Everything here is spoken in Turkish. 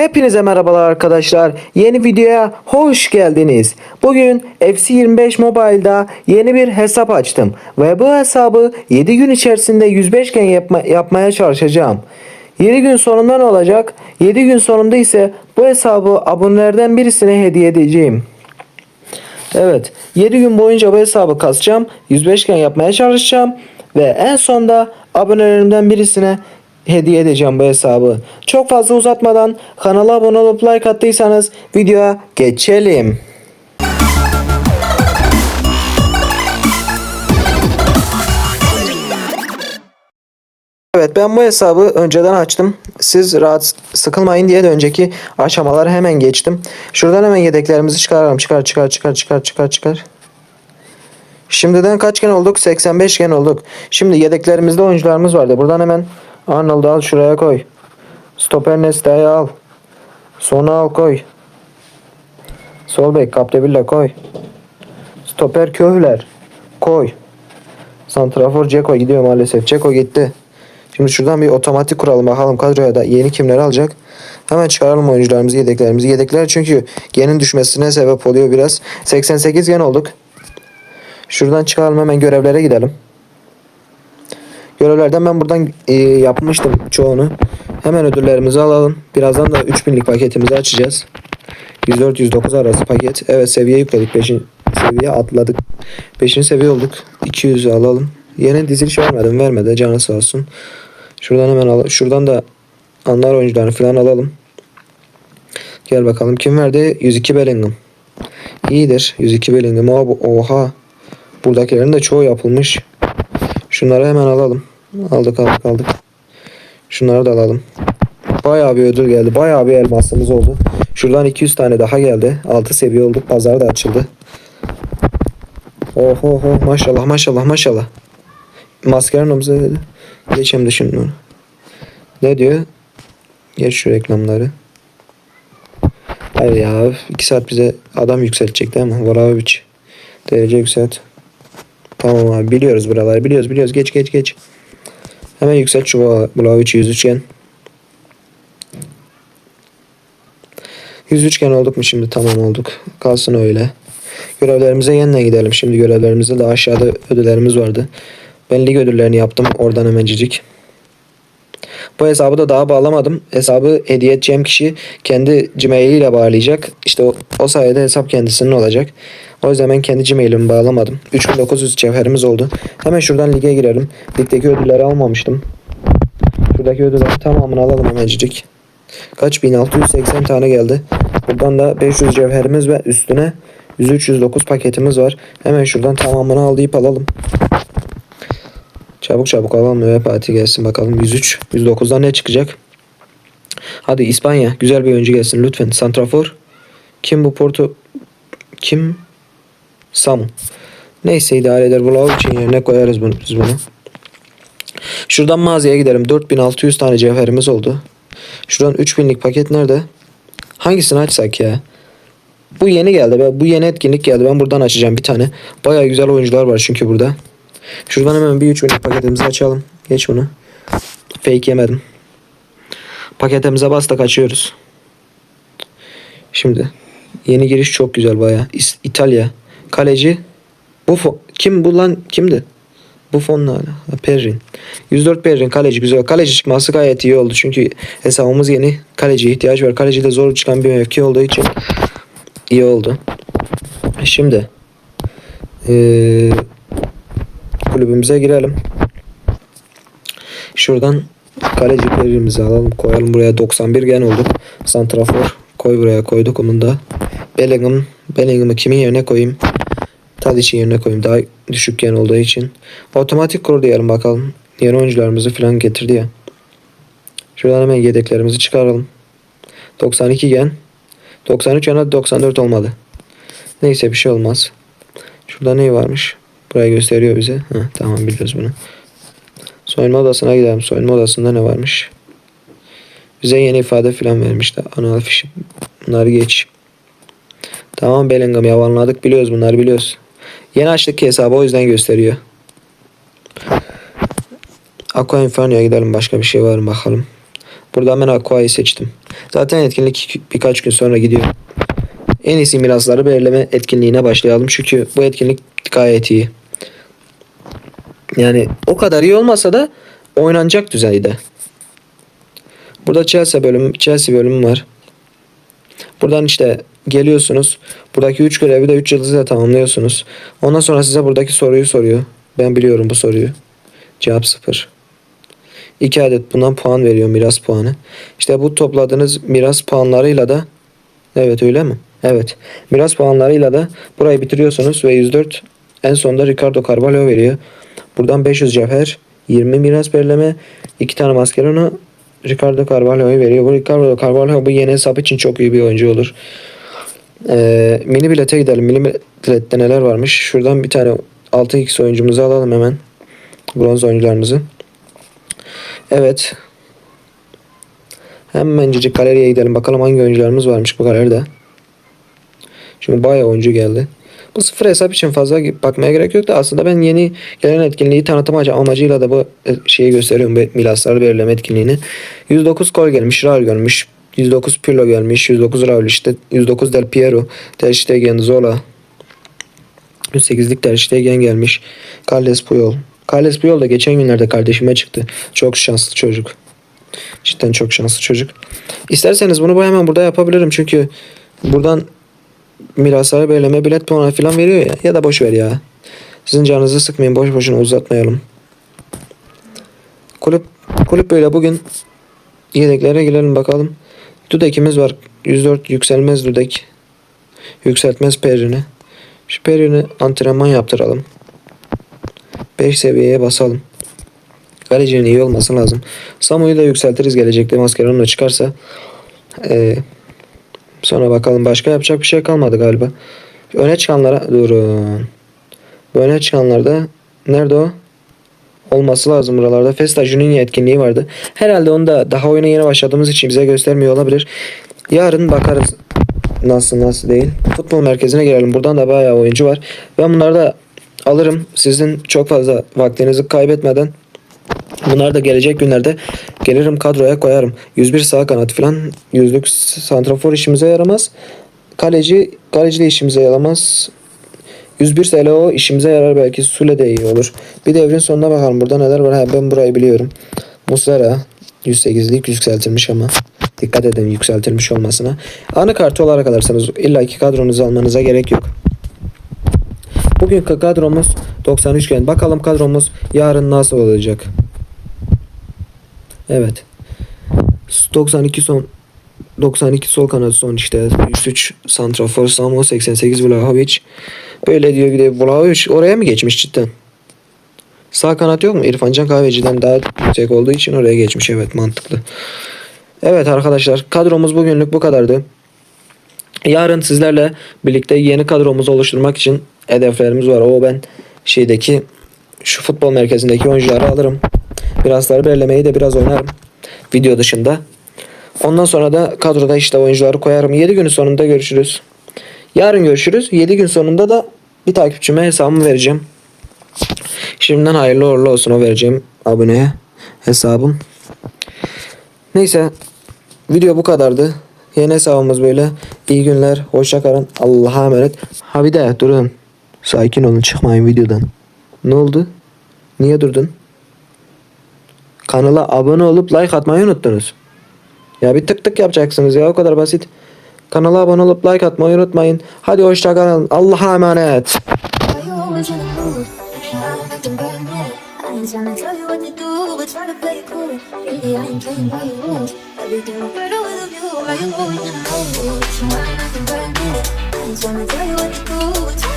Hepinize merhabalar arkadaşlar. Yeni videoya hoş geldiniz. Bugün FC25 Mobile'da yeni bir hesap açtım. Ve bu hesabı 7 gün içerisinde 105 gen yapma- yapmaya çalışacağım. 7 gün sonunda ne olacak? 7 gün sonunda ise bu hesabı abonelerden birisine hediye edeceğim. Evet 7 gün boyunca bu hesabı kasacağım. 105 gen yapmaya çalışacağım. Ve en sonda abonelerimden birisine hediye edeceğim bu hesabı. Çok fazla uzatmadan kanala abone olup like attıysanız videoya geçelim. Evet ben bu hesabı önceden açtım. Siz rahat sıkılmayın diye de önceki aşamaları hemen geçtim. Şuradan hemen yedeklerimizi çıkaralım. Çıkar çıkar çıkar çıkar çıkar çıkar. Şimdiden kaç gen olduk? 85 gen olduk. Şimdi yedeklerimizde oyuncularımız vardı. Buradan hemen Arnold'u al şuraya koy. Stoper Nesta'yı al. Sonu al koy. Sol bek Capdevilla koy. Stoper Köhler koy. Santrafor Ceko gidiyor maalesef. Ceko gitti. Şimdi şuradan bir otomatik kuralım bakalım kadroya da yeni kimleri alacak. Hemen çıkaralım oyuncularımızı yedeklerimizi. Yedekler çünkü genin düşmesine sebep oluyor biraz. 88 gen olduk. Şuradan çıkalım hemen görevlere gidelim. Görevlerden ben buradan e, yapmıştım çoğunu. Hemen ödüllerimizi alalım. Birazdan da 3000'lik paketimizi açacağız. 104-109 arası paket. Evet seviye yükledik. 5. seviye atladık. 5. seviye olduk. 200'ü alalım. Yeni diziliş vermedim. Vermedi. Canı sağ olsun. Şuradan hemen al. Şuradan da anlar oyuncularını falan alalım. Gel bakalım. Kim verdi? 102 Bellingham. İyidir. 102 Bellingham. Oha. Buradakilerin de çoğu yapılmış. Şunları hemen alalım. Aldık aldık aldık. Şunları da alalım. Bayağı bir ödül geldi. Bayağı bir elmasımız oldu. Şuradan 200 tane daha geldi. 6 seviye olduk. Pazar da açıldı. Oh oh oh maşallah maşallah maşallah. Maskerin omzu dedi. Geç hem de şunu. Ne diyor? Geç şu reklamları. Hayır ya 2 saat bize adam yükseltecek değil mi? Vlahovic. Derece yükselt. Tamam abi biliyoruz buraları biliyoruz biliyoruz geç geç geç. Hemen yükselt şu Vlahovic 103 gen. 103 gen olduk mu şimdi tamam olduk. Kalsın öyle. Görevlerimize yeniden gidelim. Şimdi görevlerimizde de aşağıda ödüllerimiz vardı. Ben lig ödüllerini yaptım. Oradan hemencik. Bu hesabı da daha bağlamadım. Hesabı hediye edeceğim kişi kendi Gmail ile bağlayacak. İşte o, o sayede hesap kendisinin olacak. O yüzden ben kendi Gmail'imi bağlamadım. 3900 cevherimiz oldu. Hemen şuradan lige girelim. Ligdeki ödülleri almamıştım. Şuradaki ödüllerin tamamını alalım hemencik. Kaç? 1680 tane geldi. Buradan da 500 cevherimiz ve üstüne 103-109 paketimiz var. Hemen şuradan tamamını al deyip alalım. Çabuk çabuk alalım müve parti gelsin bakalım. 103, 109'dan ne çıkacak? Hadi İspanya. Güzel bir oyuncu gelsin lütfen. Santrafor. Kim bu Porto? Kim? Samu. Neyse idare eder. Vlahovic için yerine koyarız bunu, biz bunu. Şuradan mağazaya gidelim. 4600 tane cevherimiz oldu. Şuradan 3000'lik paket nerede? Hangisini açsak ya? Bu yeni geldi. be. Bu yeni etkinlik geldi. Ben buradan açacağım bir tane. Baya güzel oyuncular var çünkü burada. Şuradan hemen bir 3000'lik paketimizi açalım. Geç bunu. Fake yemedim. Paketimize bastık açıyoruz. Şimdi yeni giriş çok güzel baya. İtalya. Kaleci. Buffon. Kim bu lan? Kimdi? Buffon ne hala? Ha, Perrin. 104 Perrin kaleci güzel. Kaleci çıkması gayet iyi oldu. Çünkü hesabımız yeni. Kaleciye ihtiyaç var. Kaleci de zor çıkan bir mevki olduğu için iyi oldu. Şimdi eee kulübümüze girelim. Şuradan kaleci perimizi alalım koyalım buraya 91 gen olduk. Santrafor koy buraya koyduk onun da. Bellingham Bellingham'ı kimin yerine koyayım? Tadic'in yerine koyayım daha düşük gen olduğu için. Otomatik kur diyelim bakalım. Yeni oyuncularımızı falan getirdi ya. Şuradan hemen yedeklerimizi çıkaralım. 92 gen. 93 yana 94 olmadı. Neyse bir şey olmaz. Şurada ne varmış? Buraya gösteriyor bize. Heh, tamam biliyoruz bunu. Soyunma odasına gidelim. Soyunma odasında ne varmış? Bize yeni ifade filan vermişti. Anal fişi. Bunları geç. Tamam Bellingham yavanladık biliyoruz bunları biliyoruz. Yeni açtık ki hesabı o yüzden gösteriyor. Aqua Inferno'ya gidelim başka bir şey var mı bakalım. Buradan ben Aqua'yı seçtim. Zaten etkinlik birkaç gün sonra gidiyor. En iyisi mirasları belirleme etkinliğine başlayalım. Çünkü bu etkinlik gayet iyi. Yani o kadar iyi olmasa da oynanacak düzeyde. Burada Chelsea bölümü, Chelsea bölümü var. Buradan işte geliyorsunuz. Buradaki 3 görevi de 3 yıldızla tamamlıyorsunuz. Ondan sonra size buradaki soruyu soruyor. Ben biliyorum bu soruyu. Cevap 0. 2 adet bundan puan veriyor miras puanı. İşte bu topladığınız miras puanlarıyla da Evet öyle mi? Evet. Miras puanlarıyla da burayı bitiriyorsunuz ve 104 en sonunda Ricardo Carvalho veriyor. Buradan 500 cevher, 20 miras belirleme, 2 tane maskerano Ricardo Carvalho'yu veriyor. Bu Ricardo Carvalho bu yeni hesap için çok iyi bir oyuncu olur. Ee, mini bilete gidelim. Mini bilette neler varmış? Şuradan bir tane 6x oyuncumuzu alalım hemen. Bronz oyuncularımızı. Evet. Hemencecik galeriye gidelim. Bakalım hangi oyuncularımız varmış bu galeride. Şimdi bayağı oyuncu geldi. Bu sıfır hesap için fazla bakmaya gerek yok da aslında ben yeni gelen etkinliği tanıtım amacıyla da bu e, şeyi gösteriyorum. Bu milasları belirleme etkinliğini. 109 gol gelmiş. Raul gelmiş. 109 Pirlo gelmiş. 109 Raul işte. 109 Del Piero. Ter Stegen Zola. 108'lik Ter Stegen gelmiş. Carles Puyol. Carles Puyol da geçen günlerde kardeşime çıktı. Çok şanslı çocuk. Cidden çok şanslı çocuk. İsterseniz bunu bu hemen burada yapabilirim çünkü buradan miraslara belirleme bilet puanı falan veriyor ya. Ya da boş ver ya. Sizin canınızı sıkmayın. Boş boşuna uzatmayalım. Kulüp kulüp böyle bugün yedeklere girelim bakalım. Dudek'imiz var. 104 yükselmez Dudek. Yükseltmez Perini. Şu Perini antrenman yaptıralım. 5 seviyeye basalım. Kalecinin iyi olması lazım. Samu'yu da yükseltiriz gelecekte maskeronla çıkarsa. Ee, sonra bakalım başka yapacak bir şey kalmadı galiba. Öne çıkanlara durun. Bu öne çıkanlarda nerede o? Olması lazım buralarda. Festa Juninho etkinliği vardı. Herhalde onu da daha oyuna yeni başladığımız için bize göstermiyor olabilir. Yarın bakarız nasıl nasıl değil. Futbol merkezine girelim. Buradan da bayağı oyuncu var. Ben bunları da alırım. Sizin çok fazla vaktinizi kaybetmeden Bunlar da gelecek günlerde gelirim kadroya koyarım. 101 sağ kanat falan yüzlük santrafor işimize yaramaz. Kaleci kaleci de işimize yaramaz. 101 SLO işimize yarar belki Sule de iyi olur. Bir devrin sonuna bakalım burada neler var. Ha, ben burayı biliyorum. Muslera 108'lik yükseltilmiş ama. Dikkat edin yükseltilmiş olmasına. Anı kartı olarak alırsanız illa ki kadronuzu almanıza gerek yok. Bugünkü kadromuz 93 iken bakalım kadromuz yarın nasıl olacak. Evet. 92 son 92 sol kanat son işte 103 santrafor Samo 88 Vlahovic böyle diyor bir de Vlahovic oraya mı geçmiş cidden? Sağ kanat yok mu? İrfan Can Kahveci'den daha yüksek olduğu için oraya geçmiş evet mantıklı. Evet arkadaşlar kadromuz bugünlük bu kadardı. Yarın sizlerle birlikte yeni kadromuzu oluşturmak için hedeflerimiz var. O ben şeydeki şu futbol merkezindeki oyuncuları alırım. Birazları belirlemeyi de biraz oynarım. Video dışında. Ondan sonra da kadroda işte oyuncuları koyarım. 7 günün sonunda görüşürüz. Yarın görüşürüz. 7 gün sonunda da bir takipçime hesabımı vereceğim. Şimdiden hayırlı uğurlu olsun o vereceğim aboneye hesabım. Neyse video bu kadardı. Yeni hesabımız böyle. İyi günler. Hoşça kalın. Allah'a emanet. Ha bir de durun. Sakin olun çıkmayın videodan. Ne oldu? Niye durdun? Kanala abone olup like atmayı unuttunuz. Ya bir tık tık yapacaksınız ya o kadar basit. Kanala abone olup like atmayı unutmayın. Hadi hoşça kalın. Allah'a emanet. I'm ain't tryna tell you what to do, but try to play it cool. Really, I ain't playing by your rules. Everything look better with a view. You ain't acting brand new. I ain't tryna tell you what to do,